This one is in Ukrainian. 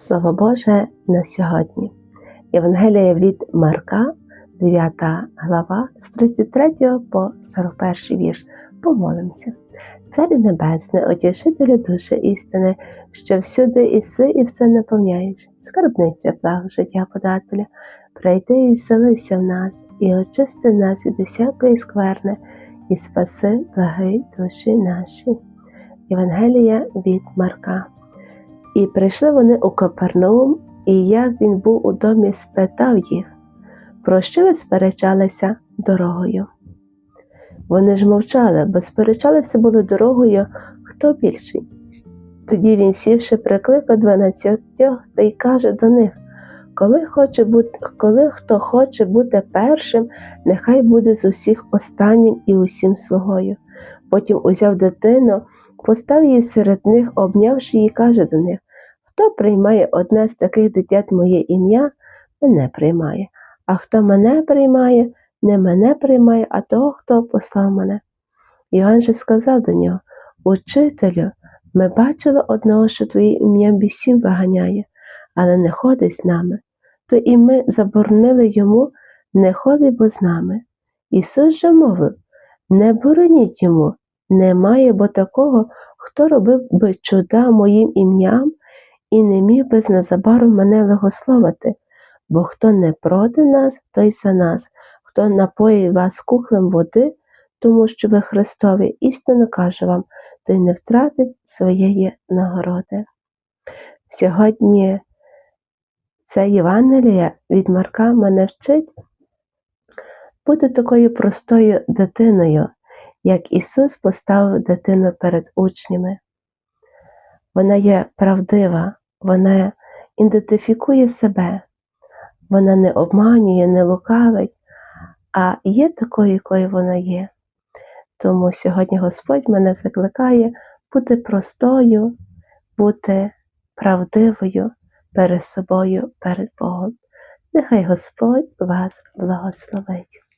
Слово Боже на сьогодні. Євангелія від Марка, 9 глава, з 33 по 41 вірш. Помолимося. Царю Небесне, отішителю душі істини, що всюди іси і все наповняєш, скарбниця благо життя подателя, прийди і вселися в нас, і очисти нас від усякої скверни, і спаси благи душі наші. Євангелія від Марка. І прийшли вони у Капернаум, і як він був у домі, спитав їх, про що ви сперечалися дорогою. Вони ж мовчали, бо сперечалися були дорогою, хто більший. Тоді він, сівши, прикликав дванадцятьох та й каже до них, коли, хоче бути, коли хто хоче бути першим, нехай буде з усіх останнім і усім слугою. Потім узяв дитину, постав її серед них, обнявши її, каже до них Хто приймає одне з таких дитят моє ім'я, мене приймає, а хто мене приймає, не мене приймає, а того, хто послав мене. Іоанн же сказав до нього Учителю, ми бачили одного, що твоє ім'я бісів виганяє, але не ходить з нами. То і ми заборонили йому не ходить бо з нами. Ісус же мовив не бороніть йому, немає бо такого, хто робив би чуда моїм ім'ям і не міг би незабаром мене легословити, бо хто не проти нас, той за нас, хто напоїть вас кухлем води, тому що ви Христові істинно кажу вам, той не втратить своєї нагороди. Сьогодні це Євангелія від Марка мене вчить бути такою простою дитиною, як Ісус поставив дитину перед учнями. Вона є правдива, вона ідентифікує себе, вона не обманює, не лукавить, а є такою, якою вона є. Тому сьогодні Господь мене закликає бути простою, бути правдивою перед собою, перед Богом. Нехай Господь вас благословить.